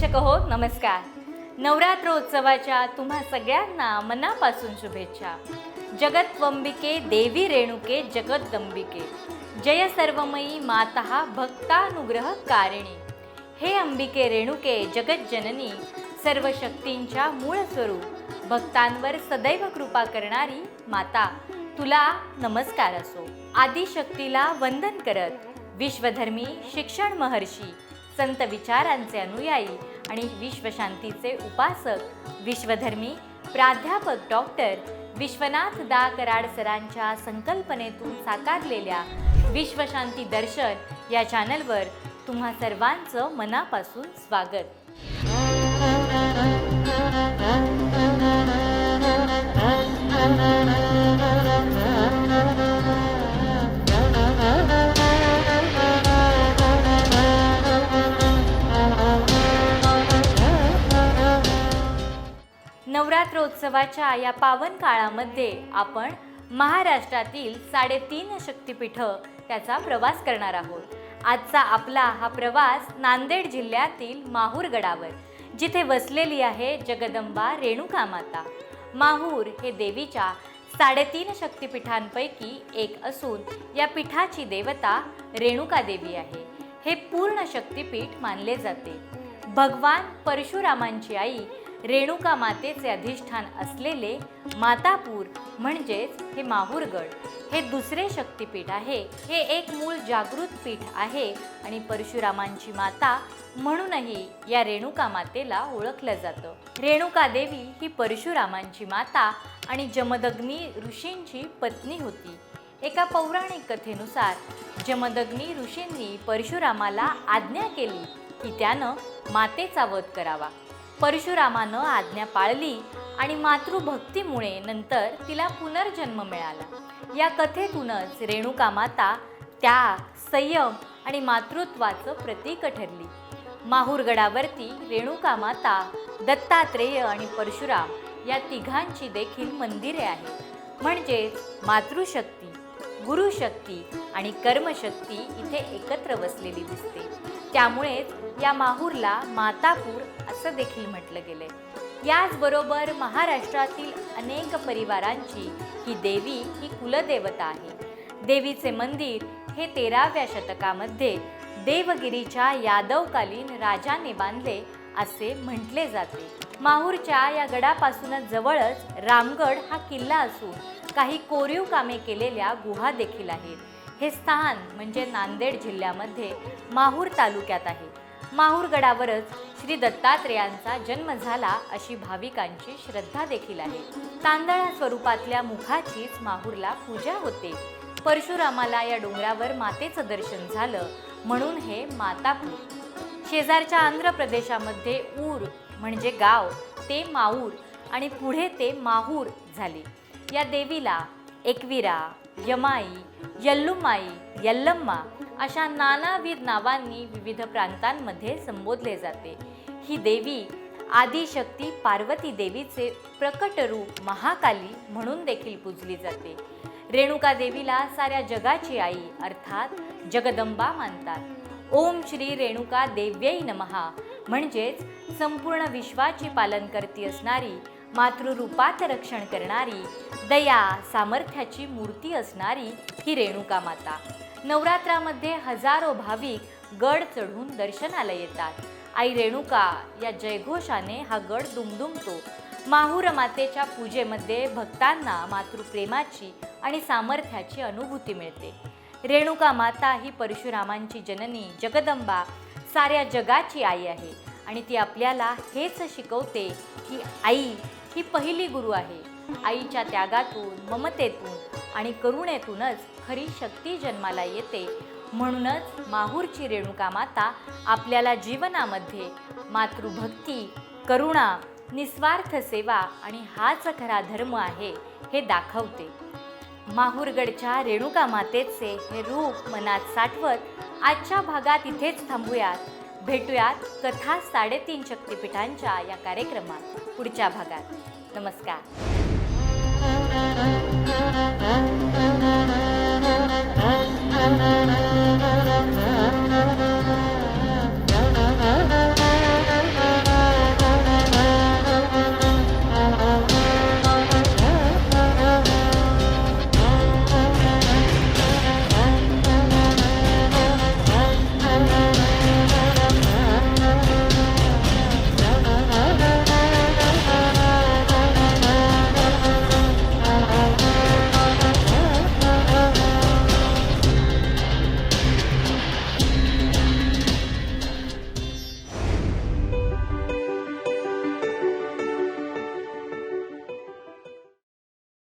दर्शक हो नमस्कार. नवरात्रोत्सवाच्या तुम्हा सगळ्यांना मनापासून शुभेच्छा. जगत्वंबिके देवी रेणुके जगदंबिके जय सर्वमयी माता भक्तानुग्रह कारिणी. हे अंबिके रेणुके जगज्जननी सर्व शक्तींच्या मूळ स्वरूप. भक्तांवर सदैव कृपा करणारी माता तुला नमस्कार असो. आदिशक्तीला वंदन करत विश्वधर्मी शिक्षण महर्षी संत विचारांचे अनुयायी आणि विश्वशांतीचे उपासक विश्वधर्मी प्राध्यापक डॉक्टर विश्वनाथ दा कराड सरांच्या संकल्पनेतून साकारलेल्या विश्वशांती दर्शन या चॅनलवर तुम्हा सर्वांचं मनापासून स्वागत. नवरात्रोत्सवाच्या या पावन काळामध्ये आपण महाराष्ट्रातील साडेतीन शक्तिपीठं त्याचा प्रवास करणार आहोत. आजचा आपला हा प्रवास नांदेड जिल्ह्यातील माहूर गडावर जिथे वसलेली आहे जगदंबा रेणुका माता माहूर हे देवीच्या साडेतीन शक्तिपीठांपैकी एक असून या पीठाची देवता रेणुका देवी आहे. हे पूर्ण शक्तिपीठ मानले जाते. भगवान परशुरामांची आई रेणुका मातेचे अधिष्ठान असलेले मातापूर म्हणजेच हे माहूरगड हे दुसरे शक्तिपीठ आहे. हे एक मूळ जागृत पीठ आहे आणि परशुरामांची माता म्हणूनही या रेणुका मातेला ओळखलं जातं. रेणुका देवी ही परशुरामांची माता आणि जमदग्नी ऋषींची पत्नी होती. एका पौराणिक कथेनुसार जमदग्नी ऋषींनी परशुरामाला आज्ञा केली की त्यानं मातेचा वध करावा. परशुरामानं आज्ञा पाळली आणि मातृभक्तीमुळे नंतर तिला पुनर्जन्म मिळाला. या कथेतूनच रेणुका माता त्याग संयम आणि मातृत्वाचं प्रतीक ठरली. माहूरगडावरती रेणुका माता दत्तात्रेय आणि परशुराम या तिघांची देखील मंदिरे आहेत. म्हणजेच मातृशक्ती. गुरुशक्ती आणि कर्मशक्ती इथे एकत्र वसलेली दिसते. त्यामुळेच या माहूरला मातापूर असं देखील म्हटलं गेलंय. याचबरोबर महाराष्ट्रातील अनेक परिवारांची ही देवी ही कुलदेवता आहे. देवीचे मंदिर हे तेराव्या शतकामध्ये देवगिरीच्या यादवकालीन राजाने बांधले असे म्हटले जाते. माहूरच्या या गडापासूनच जवळच रामगड हा किल्ला असून काही कोरीव कामे केलेल्या गुहा देखील आहेत. हे स्थान म्हणजे नांदेड जिल्ह्यामध्ये माहूर तालुक्यात आहे. माहूर गडावरच श्री दत्तात्रेयांचा जन्म झाला अशी भाविकांची श्रद्धा देखील आहे. तांदळा स्वरूपातल्या मुखाचीच माहूरला पूजा होते. परशुरामाला या डोंगरावर मातेचं दर्शन झालं म्हणून हे मातापूर शेजारच्या आंध्र प्रदेशामध्ये ऊर म्हणजे गाव ते माऊर आणि पुढे ते माहूर झाले. या देवीला एकविरा यमाई यल्लुमाई यल्लम्मा अशा नानाविध नावांनी विविध प्रांतांमध्ये संबोधले जाते. ही देवी आदिशक्ती पार्वती देवीचे प्रकट रूप महाकाली म्हणून देखील पूजली जाते. रेणुका देवीला साऱ्या जगाची आई अर्थात जगदंबा मानतात. ओम श्री रेणुका देव्यै नमहा म्हणजेच संपूर्ण विश्वाची पालन करती असणारी मातृरूपात रक्षण करणारी दया सामर्थ्याची मूर्ती असणारी ही रेणुका माता. नवरात्रामध्ये हजारो भाविक गड चढून दर्शनाला येतात. आई रेणुका या जयघोषाने हा गड दुमदुमतो. माहूर मातेच्या पूजेमध्ये भक्तांना मातृप्रेमाची आणि सामर्थ्याची अनुभूती मिळते. रेणुका माता ही परशुरामांची जननी जगदंबा साऱ्या जगाची आई आहे. आणि ती आपल्याला हेच शिकवते की आई ही पहिली गुरु आहे. आईच्या त्यागातून ममतेतून आणि करुणेतूनच खरी शक्ती जन्माला येते. म्हणूनच माहूरची रेणुका माता आपल्याला जीवनामध्ये मातृभक्ती करुणा निस्वार्थ सेवा आणि हाच खरा धर्म आहे हे दाखवते. माहूरगडच्या रेणुका मातेचे हे रूप मनात साठवत आजच्या भागात इथेच थांबूयात. भेटूयात कथा साडेतीन शक्तिपीठांच्या या कार्यक्रमात पुढच्या भागात. नमस्कार.